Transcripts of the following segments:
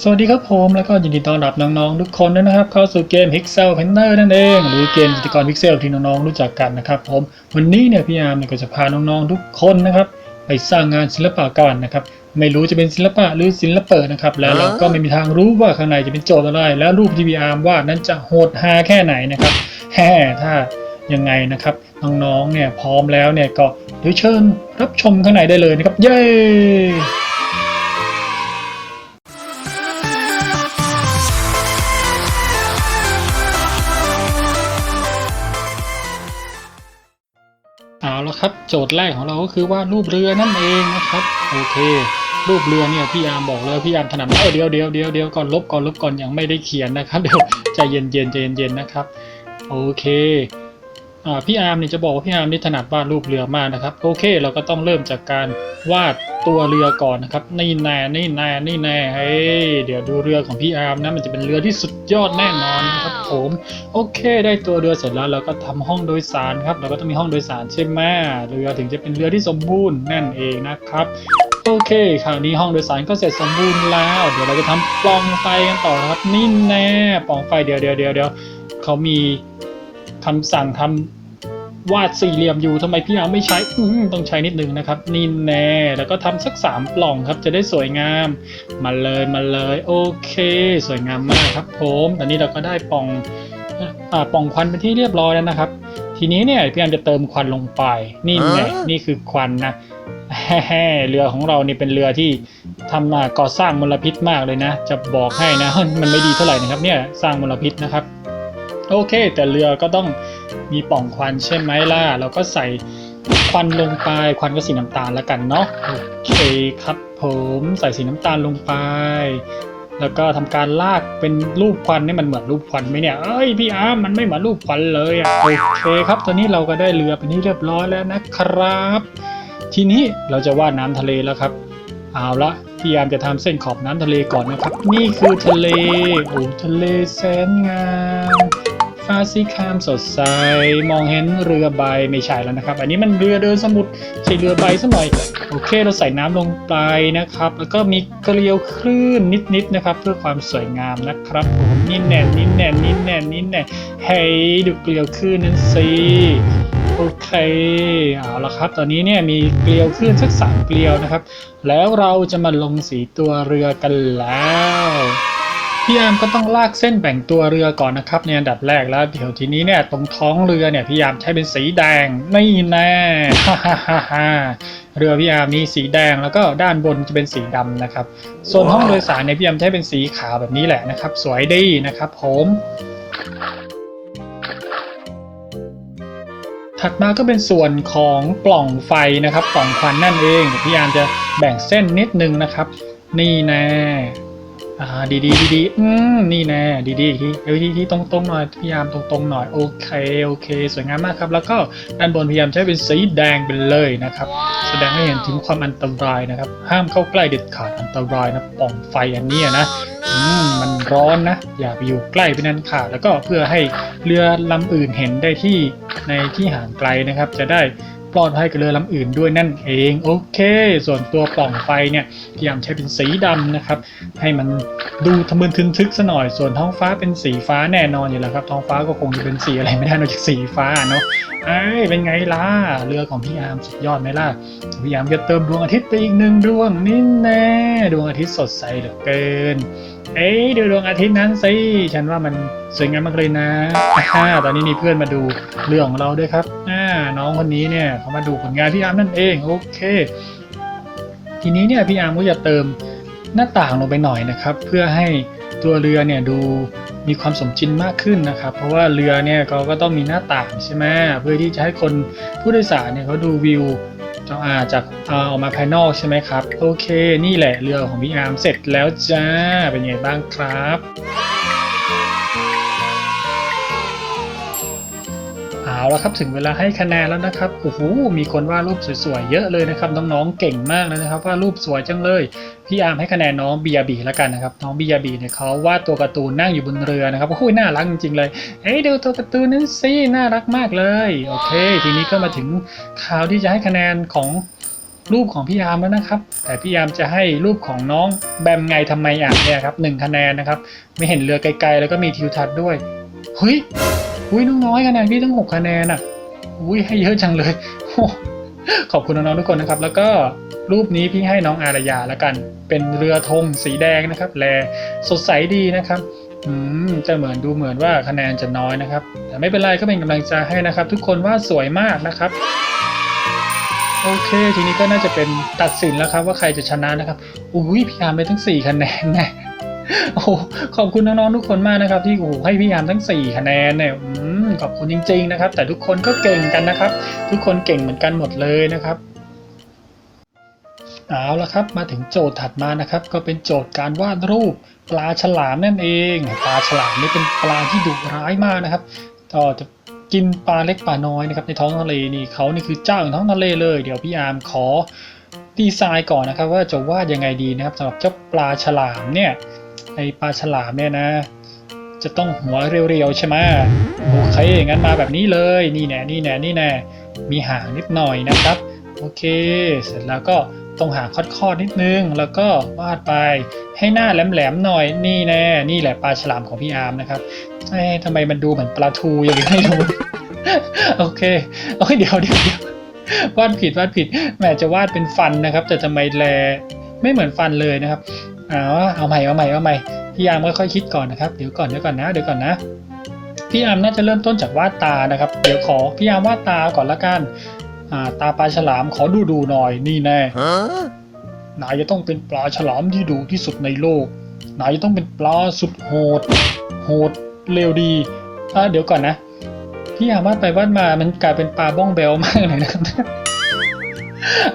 สวัสดีครับผมแล้วก็ยินดีต้อนรับน้องๆทุกคนด้วยนะครับ เข้าสู่เกม Pixel Painter นั่นเอง หรือเกมจิตรกรพิกเซลที่น้องๆรู้จักกันนะครับผมวันนี้เนี่ยพี่อาร์มเนี่ยก็จะพาน้องๆทุกคนนะครับ ไปสร้างงานศิลปะกันนะครับ ไม่รู้จะเป็นศิลปะหรือศิลปะนะครับ แล้วเราก็ไม่มีทางรู้ว่าข้างในจะเป็นโจทย์อะไร แล้วรูปที่พี่อาร์มวาดนั้นจะโหดฮาแค่ไหนนะครับแฮ่ถ้ายังไงนะครับน้องๆเนี่ยพร้อมแล้วเนี่ยก็เดี๋ยวเชิญรับชมข้างในได้เลยนะครับเย้ เอาละครับโจทย์แรกของเราก็คือว่ารูปเรือนั่นเองนะครับโอเค รูปเรือเนี่ยพี่อาร์มบอกเลยพี่อาร์มถนัดเออเดี๋ยวเดี๋ยวเดี๋ยวเดี๋ยวก่อนลบก่อนลบก่อนยังไม่ได้เขียนนะครับเดี๋ยวใจเย็นเย็นใจเย็นเย็นนะครับโอเคอ่าพี่อาร์มเนี่ยจะบอกว่าพี่อาร์มนี่ถนัดวาดรูปเรือมากนะครับโอเค เราก็ต้องเริ่มจากการวาดตัวเรือก่อนนะครับนี่แน่นี่แน่นี่แน่เฮ้ยเดี๋ยวดูเรือของพี่อาร์มนะมันจะเป็นเรือที่สุดยอดแน่นอนนะครับ ผม โอเค ได้ตัวเรือเสร็จแล้วเราก็ทำห้องโดยสารครับ เราก็ต้องมีห้องโดยสารใช่ไหมเรือถึงจะเป็นเรือที่สมบูรณ์นั่นเองนะครับโอเคคราวนี้ห้องโดยสารก็เสร็จสมบูรณ์แล้ว เดี๋ยวเราจะทำปล่องไฟกันต่อครับนี่แน่ปล่องไฟเดี๋ยวเดี๋ยวเดี๋ยวเดี๋ยวเขามีคำสั่งทำ วาดสี่เหลี่ยมอยู่ทำไมพี่อาร์มไม่ใช้อืมต้องใช้นิดนึงนะครับ นี่แน่แล้วก็ทำสักสามปล่องครับ จะได้สวยงาม มาเลยมาเลยโอเค สวยงามมากครับผมตอนนี้เราก็ได้ปล่องอ่าปล่องควันเป็นที่เรียบร้อยแล้วนะครับ ทีนี้เนี่ยพี่อาร์มจะเติมควันลงไป นี่แหละนี่คือควันนะแฮ่ๆเรือของเรานี่เป็นเรือที่ทำมาก่อสร้างมลพิษมากเลยนะ จะบอกให้นะมันไม่ดีเท่าไหร่นะครับเนี่ยสร้างมลพิษนะครับ โอเค แต่เรือก็ต้องมีป่องควันใช่ไหมล่ะ เราก็ใส่ควันลงไป ควันก็สีน้ำตาลแล้วกันเนาะ โอเคครับผมใส่สีน้ำตาลลงไป แล้วก็ทำการลากเป็นรูปควันนี่มันเหมือนรูปควันไหมเนี่ย เอ้ยพี่อาร์มมันไม่เหมือนรูปควันเลยอะโอเคครับ ตอนนี้เราก็ได้เรือเป็นที่เรียบร้อยแล้วนะครับ ทีนี้เราจะวาดน้ำทะเลแล้วครับ เอาละพี่อามจะทำเส้นขอบน้ำทะเลก่อนนะครับ นี่คือทะเล โอ้ทะเลแสนงาม ฟ้าสีครามสดใส มองเห็นเรือใบไม่ใช่แล้วนะครับ อันนี้มันเรือเดินสมุทรใช่เรือใบซะหน่อย โอเค เราใส่น้ำลงไปนะครับ แล้วก็มีเกลียวคลื่นนิดๆนะครับ เพื่อความสวยงามนะครับผมนี่แน่นนี่แน่นนี่แน่นนี่แน่นเฮ้ยดูเกลียวคลื่นนั้นสิโอเคเอาละครับ ตอนนี้เนี่ยมีเกลียวคลื่นสักสามเกลียวนะครับ แล้วเราจะมาลงสีตัวเรือกันแล้ว พี่ยามก็ต้องลากเส้นแบ่งตัวเรือก่อนนะครับในอันดับแรกแล้วเดี๋ยวทีนี้เนี่ยตรงท้องเรือเนี่ยพี่ยามใช้เป็นสีแดงไม่แน่ฮ่าฮ่าฮ่าเรือพี่ยามมีสีแดงแล้วก็ด้านบนจะเป็นสีดำนะครับ ส่วนห้องโดยสารเนี่ยพี่ยามใช้เป็นสีขาวแบบนี้แหละนะครับ สวยดีนะครับ ผมถัดมาก็เป็นส่วนของปล่องไฟนะครับปล่องควันนั่นเองพี่ยามจะแบ่งเส้นนิดนึงนะครับ นี่แน่ อ่าดีดีดีดีอืมนี่แน่ดีดีที่เอ้ยที่ที่ตรงตรงๆหน่อยพยายามตรงตรงๆหน่อยโอเคโอเค สวยงามมากครับ แล้วก็ด้านบนพยายามใช้เป็นสีแดงไปเลยนะครับ แสดงให้เห็นถึงความอันตรายนะครับ ห้ามเข้าใกล้เด็ดขาดอันตรายนะปล่องไฟอันเนี้ยนะอืมมันร้อนนะอย่าไปอยู่ใกล้ไปนั้นค่ะแล้วก็เพื่อให้เรือลำอื่นเห็นได้ที่ในที่ห่างไกลนะครับ จะได้ ปลอดภัยกับเรือลำอื่นด้วยนั่นเอง โอเค ส่วนตัวปล่องไฟเนี่ยพยายามใช้เป็นสีดำนะครับ ให้มันดูทะมึนทึนทึกซะหน่อย ส่วนท้องฟ้าเป็นสีฟ้าแน่นอนอยู่แล้วครับ ท้องฟ้าก็คงจะเป็นสีอะไรไม่ได้นอกจากสีฟ้าเนาะไอ้เป็นไงล่ะ เรือของพี่อาร์มสุดยอดไหมล่ะ พี่อาร์มจะเติมดวงอาทิตย์ไปอีกหนึ่งดวงนี่แน่ดวงอาทิตย์สดใสเหลือเกิน เอ้ยดูดวงอาทิตย์นั้นสิ ฉันว่ามันสวยงามมากเลยนะอ่าตอนนี้มีเพื่อนมาดูเรื่องของเราด้วยครับอ่า น้องคนนี้เนี่ยเขามาดูผลงานพี่อาร์มนั่นเองโอเค ทีนี้เนี่ยพี่อาร์มก็จะเติมหน้าต่างลงไปหน่อยนะครับ เพื่อให้ตัวเรือเนี่ยดูมีความสมจริงมากขึ้นนะครับ เพราะว่าเรือเนี่ยเขาก็ต้องมีหน้าต่างใช่ไหมเพื่อที่จะให้คนผู้โดยสารเนี่ยเขาดูวิวจากอาจากอ่าออกมาภายนอกใช่ไหมครับ โอเค นี่แหละเรือของพี่อาร์มเสร็จแล้วจ้าเป็นไงบ้างครับ เอาละครับถึงเวลาให้คะแนนแล้วนะครับโอ้โหมีคนวาดรูปสวยๆเยอะเลยนะครับน้องๆเก่งมากเลยนะครับวาดรูปสวยจังเลยพี่อาร์มให้คะแนนน้องบียาบีแล้วกันนะครับน้องบียาบีเนี่ยเขาวาดตัวการ์ตูนนั่งอยู่บนเรือนะครับโอ้โหน่ารักจริงๆเลยเอ้ยดูตัวการ์ตูนนั้นสิน่ารักมากเลยโอเค ทีนี้ก็มาถึงข่าวที่จะให้คะแนนของรูปของพี่อาร์มแล้วนะครับ แต่พี่อาร์มจะให้รูปของน้องแบมไงทำไมอะเนี่ยครับหนึ่งคะแนนนะครับ ไม่เห็นเรือไกลๆ แล้วก็มีทิวทัศน์ด้วย เฮ้ย อุ้ยน้องน้อยคะแนนพี่ตั้งหกคะแนนอะอุ้ยให้เยอะจังเลยขอบคุณน้องๆทุกคนนะครับ แล้วก็รูปนี้พี่ให้น้องอารยาแล้วกัน เป็นเรือธงสีแดงนะครับ แลสดใสดีนะครับอืมจะเหมือนดูเหมือนว่าคะแนนจะน้อยนะครับ แต่ไม่เป็นไรก็เป็นกำลังใจให้นะครับ ทุกคนว่าสวยมากนะครับ โอเค ทีนี้ก็น่าจะเป็นตัดสินแล้วครับว่าใครจะชนะนะครับอุ้ยพี่ยามไปทั้ง 4 คะแนนน่ โอ้ขอบคุณน้องๆทุกคนมากนะครับ ที่โอ้โหให้พี่ยามทั้ง 4 คะแนนเนี่ยขอบคุณจริง ๆ นะครับ แต่ทุกคนก็เก่งกันนะครับ ทุกคนเก่งเหมือนกันหมดเลยนะครับเอาละครับมาถึงโจทย์ถัดมานะครับ ก็เป็นโจทย์การวาดรูปปลาฉลามนั่นเอง ปลาฉลามนี่เป็นปลาที่ดุร้ายมากนะครับก็จะกินปลาเล็กปลาน้อยนะครับในท้องทะเลนี่เขานี่คือเจ้าของท้องทะเลเลยเดี๋ยวพี่อาร์มขอดีไซน์ก่อนนะครับ ว่าจะวาดยังไงดีนะครับสำหรับเจ้าปลาฉลามเนี่ย ไอปลาฉลามเนี่ยนะ จะต้องหัวเรียวๆใช่ไหมโอเคงั้นมาแบบนี้เลยนี่แน่นี่แน่นี่แน่มีหางนิดหน่อยนะครับ โอเค เสร็จแล้วก็ตรงหางคอดๆนิดนึง แล้วก็วาดไปให้หน้าแหลมๆหน่อยนี่แน่นี่แหละปลาฉลามของพี่อาร์มนะครับเอ๊ะทำไมมันดูเหมือนปลาทูอย่างนี้ไม่รู้โอเคโอ้ยเดี๋ยวเดี๋ยววาดผิดวาดผิดแหมจะวาดเป็นฟันนะครับ แต่ทำไมแลไม่เหมือนฟันเลยนะครับ เอาเอาใหม่เอาใหม่เอาใหม่พี่อามค่อยๆคิดก่อนนะครับเดี๋ยวก่อนเดี๋ยวก่อนนะเดี๋ยวก่อนนะพี่อามน่าจะเริ่มต้นจากวาดตานะครับ เดี๋ยวขอพี่อามวาดตาก่อนละกันตาปลาฉลามขอดูดูหน่อยนี่แน่นายจะต้องเป็นปลาฉลามที่ดุที่สุดในโลก นายจะต้องเป็นปลาสุดโหด โหดเร็วดีเดี๋ยวก่อนนะ พี่อามวาดไปวาดมามันกลายเป็นปลาบ้องเบลมากเลยนะครับ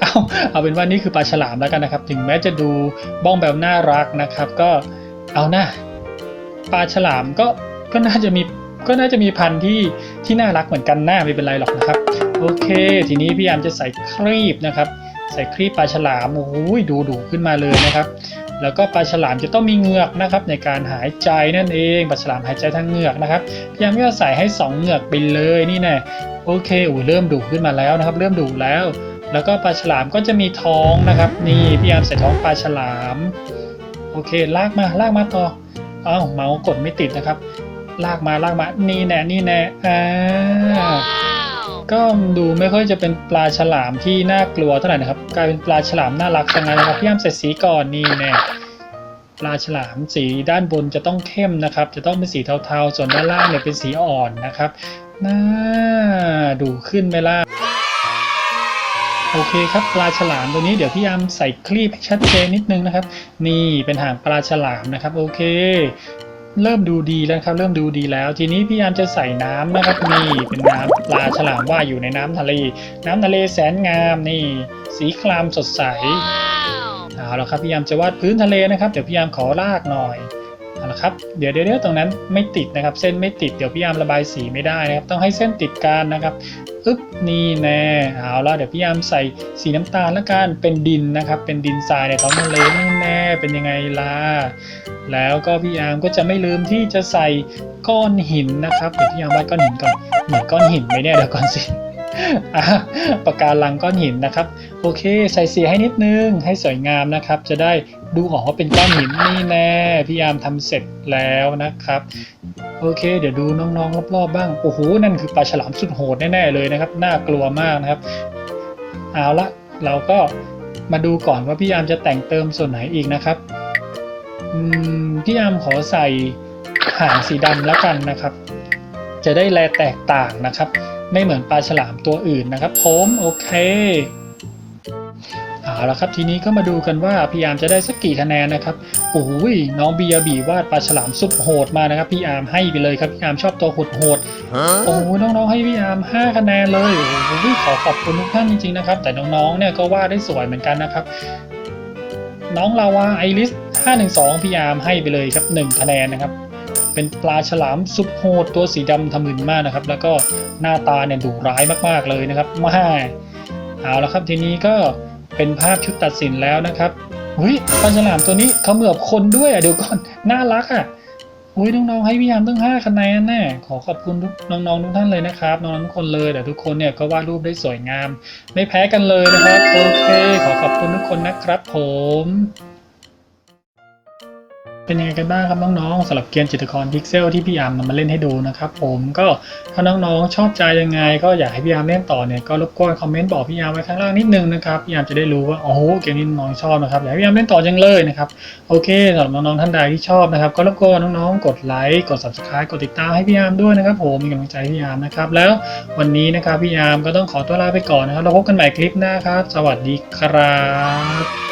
เอาเอาเป็นว่านี่คือปลาฉลามแล้วกันนะครับ ถึงแม้จะดูบ้องเบลน่ารักนะครับ ก็เอาหน้าปลาฉลามก็ก็น่าจะมีก็น่าจะมีพันธุ์ที่ที่น่ารักเหมือนกันหน้าไม่เป็นไรหรอกนะครับ โอเค ทีนี้พี่ยามจะใส่ครีบนะครับ ใส่ครีบปลาฉลามโอ้ยดูดูขึ้นมาเลยนะครับ แล้วก็ปลาฉลามจะต้องมีเหงือกนะครับ ในการหายใจนั่นเองปลาฉลามหายใจทางเหงือกนะครับพี่ยามก็ใส่ให้สองเหงือกไปเลยนี่แน่โอเคอุ้ยเริ่มดุขึ้นมาแล้วนะครับ เริ่มดุแล้ว แล้วก็ปลาฉลามก็จะมีท้องนะครับ นี่พี่ยามใส่ท้องปลาฉลาม โอเค ลากมาลากมาต่ออ้าวเมาส์กดไม่ติดนะครับ ลากมาลากมา นี่แน่นี่แน่อ่าก็ดูไม่ค่อยจะเป็นปลาฉลามที่น่ากลัวเท่าไหร่นะครับ กลายเป็นปลาฉลามน่ารักจังเลยนะครับพี่ยามใส่สีก่อนนี่แน่ปลาฉลามสีด้านบนจะต้องเข้มนะครับ จะต้องเป็นสีเทาๆ ส่วนด้านล่างเนี่ยเป็นสีอ่อนนะครับน่าดูขึ้นไหมล่ะ โอเคครับปลาฉลามตัวนี้เดี๋ยวพี่ยามใส่คลีปให้ชัดเจนนิดนึงนะครับ นี่เป็นหางปลาฉลามนะครับ โอเค เริ่มดูดีแล้วครับ เริ่มดูดีแล้ว ทีนี้พี่ยามจะใส่น้ำนะครับนี่เป็นน้ำปลาฉลามว่ายอยู่ในน้ำทะเล น้ำทะเลแสนงามนี่ สีครามสดใสเอาละครับพี่ยามจะวาดพื้นทะเลนะครับเดี๋ยวพี่ยามขอลากหน่อย เอาละครับเดี๋ยวเดี๋ยวตรงนั้นไม่ติดนะครับ เส้นไม่ติดเดี๋ยวพี่ยามระบายสีไม่ได้นะครับต้องให้เส้นติดกันนะครับอึ๊บนี่แน่เอาละเดี๋ยวพี่ยามใส่สีน้ำตาลละกันเป็นดินนะครับ เป็นดินทรายในท้องทะเลแน่เป็นยังไงล่ะแล้วก็พี่อามก็จะไม่ลืมที่จะใส่ก้อนหินนะครับเดี๋ยวพี่อามวาดก้อนหินก่อนเหมือนก้อนหินไหมเนี่ยเดี๋ยวก่อนสิอะปากการังก้อนหินนะครับ โอเค ใส่สีให้นิดนึงให้สวยงามนะครับ จะได้ ดูออกว่าเป็นก้อนหินนี่แน่พี่อามทำเสร็จแล้วนะครับ โอเค เดี๋ยวดูน้องๆรอบๆบ้างโอ้โหนั่นคือปลาฉลามสุดโหดแน่ๆเลยนะครับ น่ากลัวมากนะครับ เอาละเราก็มาดูก่อนว่าพี่อามจะแต่งเติมส่วนไหนอีกนะครับพี่อามขอใส่หางสีดำแล้วกันนะครับ จะได้แลแตกต่างนะครับ ไม่เหมือนปลาฉลามตัวอื่นนะครับผมโอเค เอาละครับทีนี้ก็มาดูกันว่าพี่อาร์มจะได้สักกี่คะแนนนะครับโอ้ยน้องบียาบีวาดปลาฉลามสุดโหดมานะครับพี่อาร์มให้ไปเลยครับพี่อาร์มชอบตัวโหดโหดๆโอ้ Huh? โหน้องๆให้พี่อาร์ม5คะแนนเลยโอ้โหขอขอบคุณทุกท่านจริงๆนะครับแต่น้องๆเนี่ยก็วาดได้สวยเหมือนกันนะครับน้องลาวาไอริส512พี่อาร์มให้ไปเลยครับ1คะแนนนะครับเป็นปลาฉลามสุดโหดตัวสีดำทะมึนมากนะครับ แล้วก็หน้าตาเนี่ยดุร้ายมากๆเลยนะครับมาเอาละครับทีนี้ก็ เป็นภาพชุดตัดสินแล้วนะครับเฮ้ยปลาฉลามตัวนี้เขาเหมือบคนด้วยอะเดี๋ยวก่อนน่ารักอะอุ้ยน้องๆให้พี่ยามตั้งห้าคะแนนแน่ขอขอบคุณทุกน้องๆทุกท่านเลยนะครับน้องๆทุกคนเลยแต่ทุกคนเนี่ยก็วาดรูปได้สวยงาม ไม่แพ้กันเลยนะครับโอเค ขอขอบคุณทุกคนนะครับผม เป็นยังไงกันบ้างครับน้องๆสำหรับเกมจิตกรพิกเซลที่พี่อาร์มนำมาเล่นให้ดูนะครับผมก็ถ้าน้องๆชอบใจยังไง ก็อยากให้พี่อาร์มเล่นต่อเนี่ยก็รบกวนคอมเมนต์บอกพี่อาร์มไว้ข้างล่างนิดนึงนะครับพี่อาร์มจะได้รู้ว่าโอ้โหเกมนี้น้องชอบนะครับอยากให้พี่อาร์มเล่นต่อจังเลยนะครับโอเคสำหรับน้องๆท่านใดที่ชอบนะครับก็รบกวนน้องๆกดไลค์กด subscribe กดติดตามให้พี่อาร์มด้วยนะครับผมมีกำลังใจพี่อาร์มนะครับแล้ววันนี้นะครับพี่อาร์มก็ต้องขอตัวลาไปก่อนนะครับเราพบกันใหม่คลิปหน้าครับ สวัสดีครับ